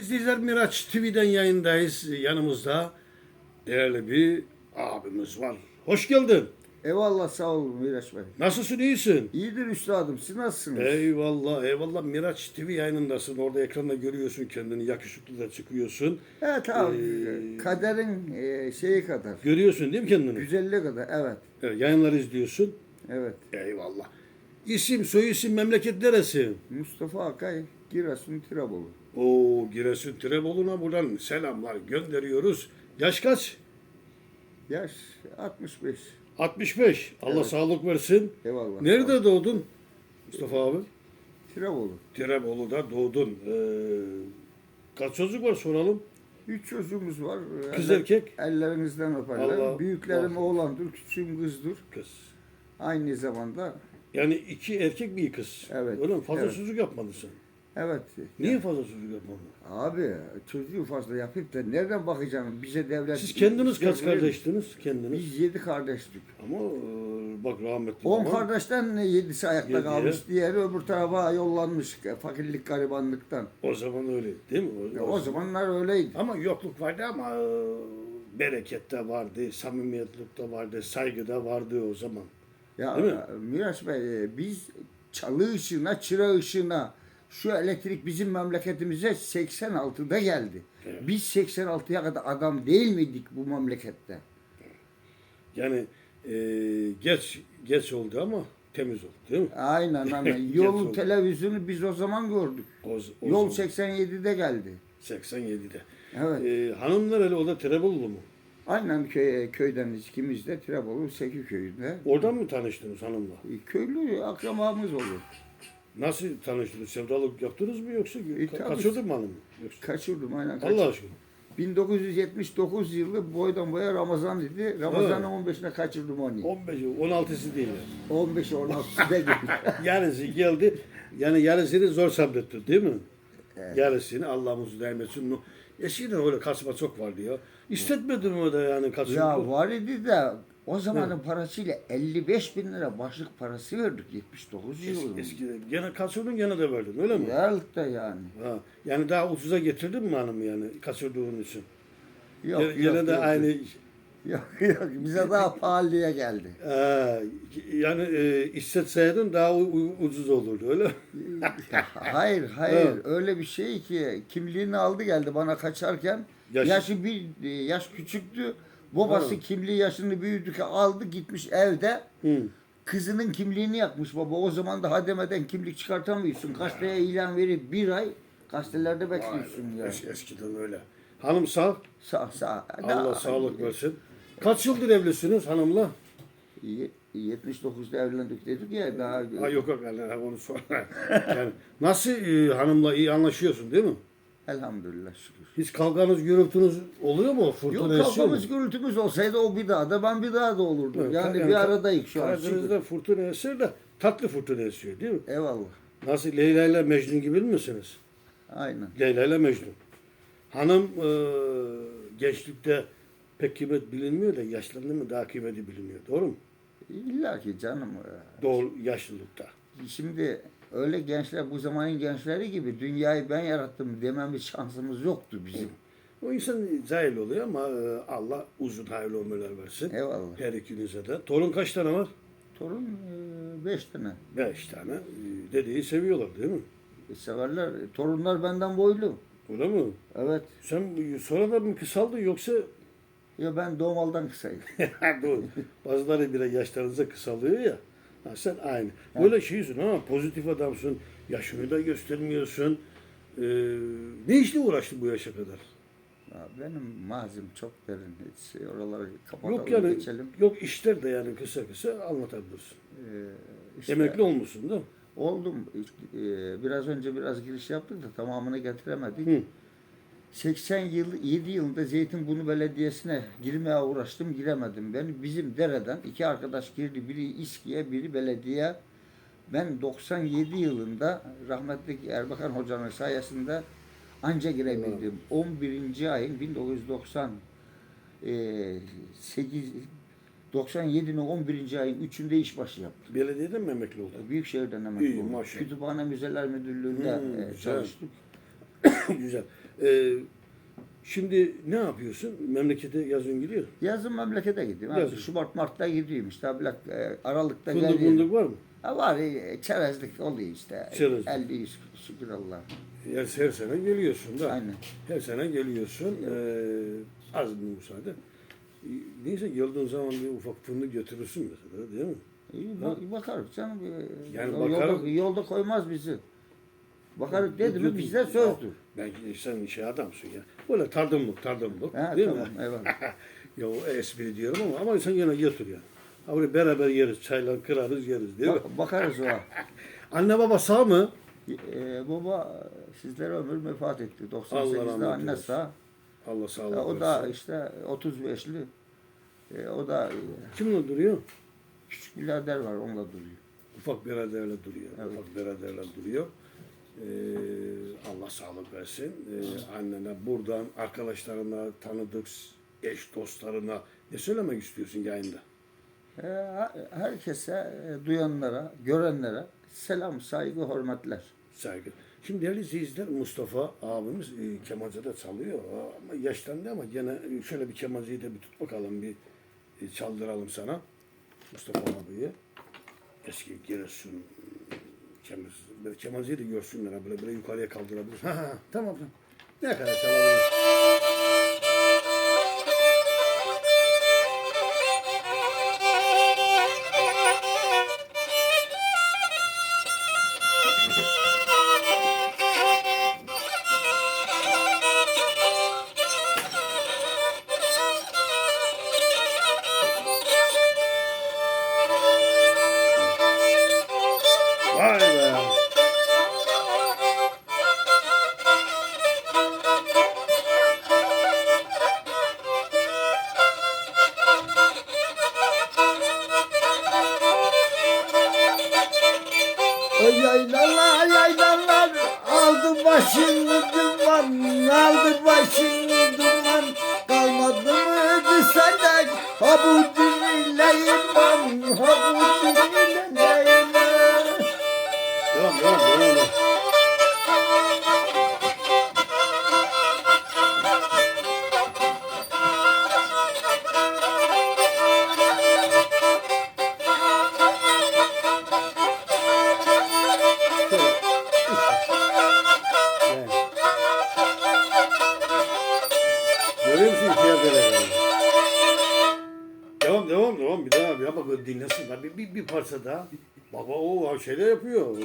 İzleyiciler Miraç TV'den yayındayız. Yanımızda değerli bir abimiz var. Hoş geldin. Eyvallah sağ olun Miraç Bey. Nasılsın, iyisin? İyidir üstadım siz nasılsınız? Eyvallah, eyvallah. Miraç TV yayınındasın. Orada ekranda görüyorsun kendini. Yakışıklı da çıkıyorsun. Evet abi Ee, kaderin e, şeyi kadar. Görüyorsun değil mi kendini? Güzelliği kadar evet. Evet, yayınları izliyorsun. Evet. Eyvallah. İsim, soy isim, memleket neresi? Mustafa Akay Giresun Tirebolu. Oo, Giresun Tirebolu'na buradan selamlar gönderiyoruz. Yaş kaç? Yaş 65. 65. Allah Evet. sağlık versin. Eyvallah. Nerede doğdun Mustafa abi? Tirebolu. Tirebolu'da doğdun. Ee, kaç çocuk var soralım. Üç çocuğumuz var. Kız Eller- erkek? Ellerinizden öperler. Allah- Büyüklerim Allah. oğlandır, küçüğüm kızdır. Kız. Aynı zamanda Yani iki erkek bir kız. Evet, Öyle mi? Fazla evet. çocuk yapmadın evet. Niye fazla çocuk yapmadın? Abi çocuğu fazla yapıp da nereden bakacağım? Bize devlet... Siz kendiniz kaç kardeştiniz? Kendiniz. Biz yedi kardeştik. Ama e, bak rahmetli. On babam- kardeşten yedisi ayakta Yedi. kalmış. Diğeri öbür tarafa yollanmış fakirlik garibanlıktan. O zaman öyle değil mi? Ya o zamanlar öyleydi. Ama yokluk vardı ama e, bereket de vardı, samimiyetlik de vardı, saygı da vardı o zaman. Ya Değil mi? Miraç Bey e, biz çalı ışığına, çıra ışığına şu elektrik bizim memleketimize 86'da geldi. Evet. Biz 86'ya kadar adam değil miydik bu memlekette? Yani e, geç geç oldu ama temiz oldu değil mi? Aynen aynen. Yol televizyonu biz o zaman gördük. O, o Yol zaman, 87'de geldi. 87'de. Evet. E, hanımlar öyle o da Tirebolu mu? Aynen köy, köyden ikimiz de Tirebolu Seki köyünde. Oradan mı tanıştınız hanımla? E, Köylü akrabamız olur. Nasıl tanıştınız? Sevdalık yaptınız mı yoksa E, ka- tabii. kaçırdın mı hanımı? Yoksa? Kaçırdım aynen. Allah kaçırdım. aşkına. 1979 yılı boydan boya Ramazan idi. Ramazan'ın 15'ine kaçırdım onu. 15, 16'sı değil. yani. 15 16'da geldi. Yarısı geldi. Yani yarısını zor sabretti değil mi? Evet. Yarısını Allah'ımız vermesin. No- Eskiden öyle kasma çok vardı ya. İstetmedin mi da yani kasma? ya var idi de o zamanın parasıyla 55 bin lira başlık parası verdik 79 yılında. Eski, gene kaçırdın gene de verdin öyle mi? Yarlıkta yani. Ha. Yani daha ucuza getirdin mi hanımı yani kaçırdığın için? Yok, gene yok, gene de yok, aynı Yok yok bize daha pahalıya geldi. Ha, yani e, hissetseydin daha ucuz olurdu öyle mi? hayır hayır Evet. öyle bir şey ki kimliğini aldı geldi bana kaçarken Yaş- yaşı bir yaş küçüktü. Babası Ha. kimliği yaşını büyüdük aldı gitmiş evde Hı. kızının kimliğini yakmış baba. O zaman daha demeden kimlik çıkartamıyorsun. Gazeteye ilan verip bir ay gazetelerde bekliyorsun ya. Es- eskiden öyle. Hanım sağ. Sağ sağ. Allah sağlık versin. Kaç yıldır evlisiniz hanımla? Ye- 79'da evlendik dedik ya daha Ha yok yok yani onu sonra. yani nasıl e, hanımla iyi anlaşıyorsun değil mi? Elhamdülillah şükür. Hiç kavganız, gürültünüz oluyor mu? Fırtına Yok esiyor mu? kavgamız gürültümüz olsaydı o bir daha da ben bir daha da olurdum. Evet, yani yani bir aradayız şu an. şükür. Karadeniz'de fırtına esiyor da tatlı fırtına esiyor değil mi? Eyvallah. Nasıl Leyla ile Mecnun gibi misiniz? Aynen. Leyla ile Mecnun. Hanım e, gençlikte pek kıymet bilinmiyor da yaşlandı mı daha kıymeti biliniyor. Doğru mu? İlla ki canım. e, Doğru yaşlılıkta. Şimdi öyle gençler bu zamanın gençleri gibi dünyayı ben yarattım dememiz şansımız yoktu bizim. O insan cahil oluyor ama e, Allah uzun hayırlı ömürler versin. Eyvallah. Her ikinize de. Torun kaç tane var? Torun e, beş tane. Beş tane. E, Dedeyi seviyorlar değil mi? E, severler. Torunlar benden boylu. Öyle mi? Evet. Sen sonradan mı kısaldın yoksa Ya ben doğmaldan kısayım. Doğru. Bazıları bile yaşlarınıza kısalıyor ya. Ha, sen aynı. Böyle şeysin ama pozitif adamsın. Yaşını da göstermiyorsun. Ee, ne işle uğraştın bu yaşa kadar? Ya benim mazim çok derin. Hiç oraları kapatalım Yok yani geçelim. yok işler de yani kısa kısa anlatabilirsin. Ee, işte Emekli olmuşsun da. Oldum. Ee, biraz önce biraz giriş yaptık da tamamını getiremedik. Hı. 80 yıl 7 yılında Zeytinburnu Belediyesi'ne girmeye uğraştım, giremedim. Ben bizim dereden iki arkadaş girdi. Biri İSKİ'ye, biri belediye. Ben 97 yılında rahmetli Erbakan Hoca'nın sayesinde anca girebildim. 11. ayın 1990 e, 8 97'nin 11. ayın 3'ünde işbaşı yaptım. Belediyeden mi emekli oldun? Büyükşehir'den emekli İyi, oldum. maşallah. Kütüphane Müzeler Müdürlüğü'nde Hmm, e, çalıştık. Güzel. Ee, şimdi ne yapıyorsun? Memlekete yazın gidiyor. Yazın memlekete gidiyorum. Yazın. Şubat, Mart'ta gidiyorum işte. Ablak, e, Aralık'ta Fındık geliyorum. fındık var mı? Ha var e, çerezlik oluyor işte. Çerezlik. 50 yüz şükür Allah. Her, her sene geliyorsun da. Aynen. Her sene geliyorsun. Ee, az bir müsaade. Ee, Neyse geldiğin zaman bir ufak fındık götürürsün mesela değil mi? İyi bak, bakarız canım. e, Yani yolda, bakarım. yolda koymaz bizi. Bakarız dedi mi bizde sözdür. Ben sen şey adamsın ya. Böyle tardımlık tardımlık Ha, değil tamam, mi? eyvallah. ya o espri diyorum ama ama sen yine götür ya. Buraya beraber yeriz, çaylar kırarız yeriz değil mi? Bak, bakarız o. Anne baba sağ mı? E, baba sizlere ömür vefat etti. Allah 98'de rahmet anne sağ. Allah sağlık E, o da işte 35'li. E, o da e, Kimle duruyor? küçük birader var onunla duruyor. Ufak biraderle duruyor. Evet. Ufak biraderle duruyor. Ee, Allah sağlık versin. Ee, annene buradan arkadaşlarına, tanıdık eş dostlarına ne söylemek istiyorsun yayında? E, herkese, e, duyanlara, görenlere selam, saygı, hürmetler. Saygı. Şimdi değerli izleyiciler Mustafa abimiz e, kemancıda çalıyor ama yaşlandı ama gene şöyle bir kemancıyı da bir tut bakalım bir e, çaldıralım sana. Mustafa abiye. Eski Giresun kemancı. Böyle da görsünler böyle, böyle yukarıya kaldırabilir. Ha tamam. Ne kadar çalabilir? Başını duman aldı başını duman kalmadı mı senden? Ha bu dünle iman bir, bir, bir parça daha. Baba o şeyler yapıyor.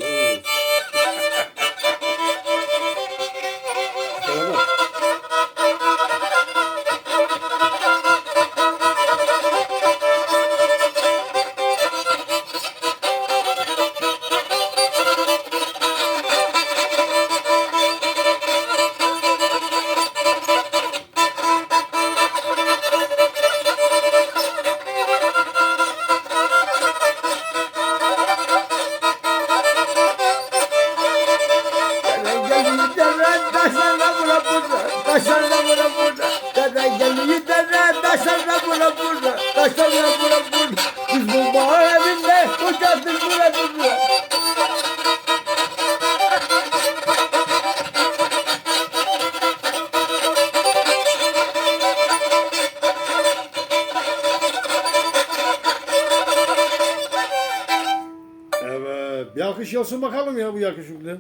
Yapsın bakalım ya bu yakışıklı.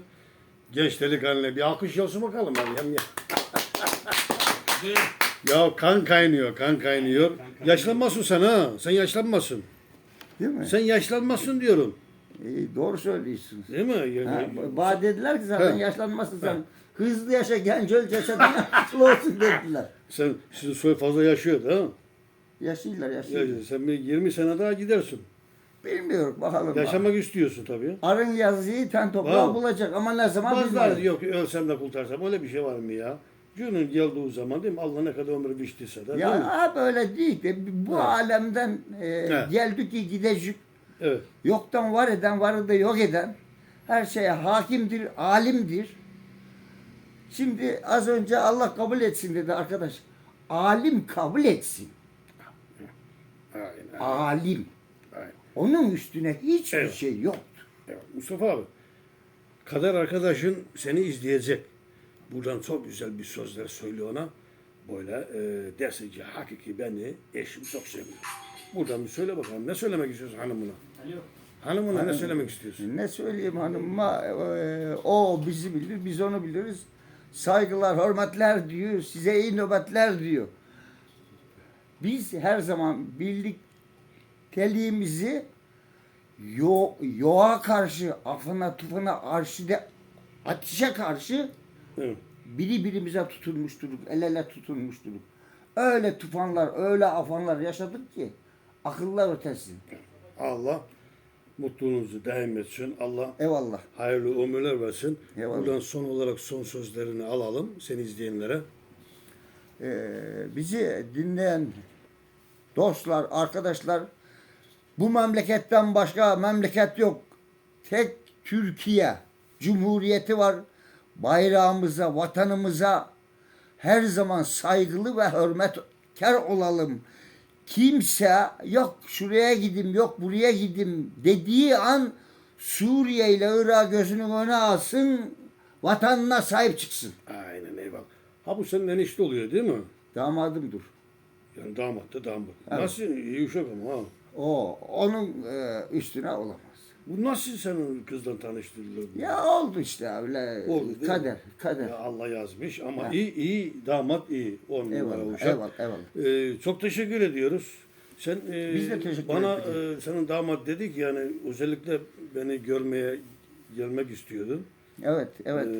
Genç delikanlı bir alkış yapsın bakalım. Hadi hem ya. ya kan kaynıyor, kan kaynıyor. Yaşlanmasın sen ha. Sen yaşlanmasın. Değil mi? Sen yaşlanmasın diyorum. İyi, doğru söylüyorsunuz. Değil mi? Ya- Ha, ya- bana dediler ki zaten He. yaşlanmasın sen. Hızlı yaşa genç öl cesedine asıl olsun dediler. Sen sizin soy fazla yaşıyor ha? Yaşıyorlar Ya, yaşıyorlar. sen bir 20 sene daha gidersin. Bilmiyorum bakalım. Yaşamak istiyorsun tabii. Arın yazıyı ten toprağı Var. bulacak ama ne zaman Bazıları bilmiyorum. yok ölsem de kurtarsam öyle bir şey var mı ya? Günün geldiği zaman değil mi? Allah ne kadar ömür biçtiyse de değil mi? Ya abi öyle değil de bu Evet. alemden e, Evet. geldik ki gidecek. Evet. Yoktan var eden, varı da yok eden. Her şeye hakimdir, alimdir. Şimdi az önce Allah kabul etsin dedi arkadaş. Alim kabul etsin. Aynen. Alim. Onun üstüne hiçbir Evet. şey yok. Evet, Mustafa abi. Kader arkadaşın seni izleyecek. buradan çok güzel bir sözler söylüyor ona. Böyle e, dersin ki hakiki beni eşim çok seviyor. Buradan bir söyle bakalım. Ne söylemek istiyorsun hanımına? Hanımına ne söylemek istiyorsun? Ne söyleyeyim hanıma e, o bizi bilir biz onu biliriz. Saygılar, hürmetler diyor. Size iyi nöbetler diyor. Biz her zaman birlikteliğimizi yo, yoğa karşı, afına tufana arşide ateşe karşı Evet. biri birimize tutulmuş duruk, el ele tutulmuş duruk. Öyle tufanlar, öyle afanlar yaşadık ki akıllar ötesi. Allah mutluluğunuzu daim etsin. Allah Eyvallah. hayırlı ömürler versin. Eyvallah. Buradan son olarak son sözlerini alalım seni izleyenlere. Ee, bizi dinleyen dostlar, arkadaşlar bu memleketten başka memleket yok. Tek Türkiye Cumhuriyeti var. Bayrağımıza, vatanımıza her zaman saygılı ve hürmetkar olalım. Kimse yok şuraya gidim, yok buraya gidim dediği an Suriye ile Irak gözünün önüne alsın, vatanına sahip çıksın. Aynen eyvallah. Ha bu senin enişte oluyor değil mi? Damadımdır. Yani damat da damat. Evet. Nasıl iyi uşak ama ha. O onun e, üstüne olamaz. Bu nasıl senin kızla tanıştırılır? Ya oldu işte öyle Oldu değil mi? kader, kader. Ya Allah yazmış ama Ha. iyi iyi damat iyi. On numara eyvallah, uşak. eyvallah, eyvallah. Ee, çok teşekkür ediyoruz. Sen e, Biz de teşekkür bana ederiz. e, senin damat dedik yani özellikle beni görmeye gelmek istiyordun. Evet, evet, Ee,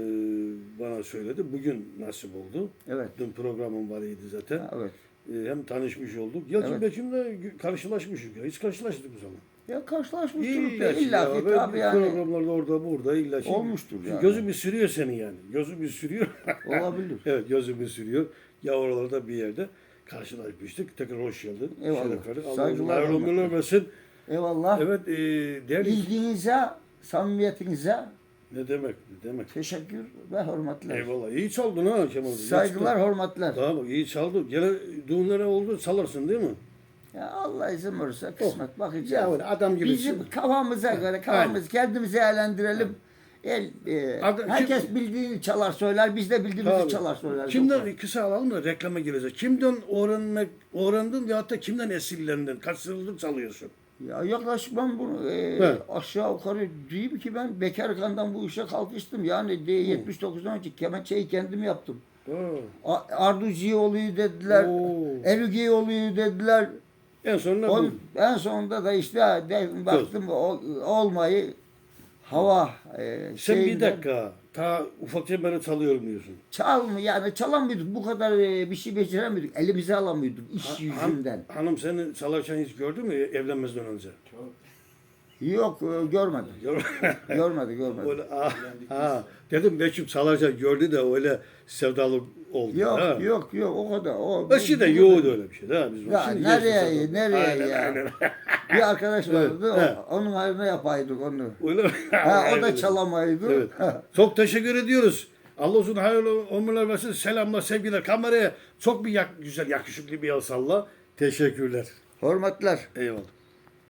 bana söyledi. Bugün nasip oldu. evet, Dün programım var idi zaten. evet. Ee, hem tanışmış olduk. Yalçın Evet. Bekim'le karşılaşmıştık ya. Hiç karşılaştık o zaman. Ya karşılaşmış İyi durup da illa ki tabii yani Programlarda orada burada illa şimdi- Olmuştur Şimdi yani. Gözü bir sürüyor seni yani. Gözü bir sürüyor. olabilir. evet gözü bir sürüyor. Ya oralarda bir yerde karşılaşmıştık. Tekrar hoş geldin. Eyvallah. Allah Saygılar, ömürler versin. Eyvallah. Evet e, değerli... İlginize, samimiyetinize Ne demek ne demek. teşekkür ve hürmetler. Eyvallah. İyi çaldın ha Kemal. Saygılar, hürmetler. Tamam iyi çaldın. Gene düğünlere oldu salarsın değil mi? Ya Allah izin verirse kısmet bakacağız. Ya adam gibisin. Bizim kafamıza göre kafamız kendimizi eğlendirelim. El, e, Adam- herkes kim- bildiğini çalar söyler, biz de bildiğimizi Tabii. çalar söyler. Kimden kısa alalım da reklama gireceğiz. Kimden öğrenmek, öğrendin veyahut da kimden esirlendin? Kaç yıldır çalıyorsun? Ya yaklaşık ben bunu e, Evet. aşağı yukarı diyeyim ki ben bekarkandan bu işe kalkıştım. Yani de 79'dan önce kemençeyi kendim yaptım. A- Arduci oluyor dediler. Oo. Erugi oluyor dediler. En sonunda bu. On, en sonunda da işte de, baktım o, olmayı hava e, Sen bir şeyinden- dakika. Ta ufakça beri çalıyorum diyorsun. Çal mı yani çalamıyorduk bu kadar e, bir şey beceremiyorduk elimize alamıyorduk iş Han- yüzünden. hanım seni çalarken hiç gördü mü evlenmezden önce? Yok e, görmedi. Gör- Görmedi görmedi. öyle, ah, ha. Dedim Beçim çalarken gördü de öyle sevdalı oldu. Yok ha. yok yok o kadar. O, Eskiden bu- yoğdu öyle bir şey. Ha, biz Ya Şimdi nereye, nereye Aynen, ya? aynen. Bir arkadaş vardı Evet. o- onun haline yapaydık onu. Öyle? Ha, o da çalamaydı. Evet. Çok teşekkür ediyoruz. Allah uzun hayırlı ömürler versin. Selamlar, sevgiler. Kameraya çok bir yak- güzel, yakışıklı bir el salla. Teşekkürler. Hürmetler. Eyvallah.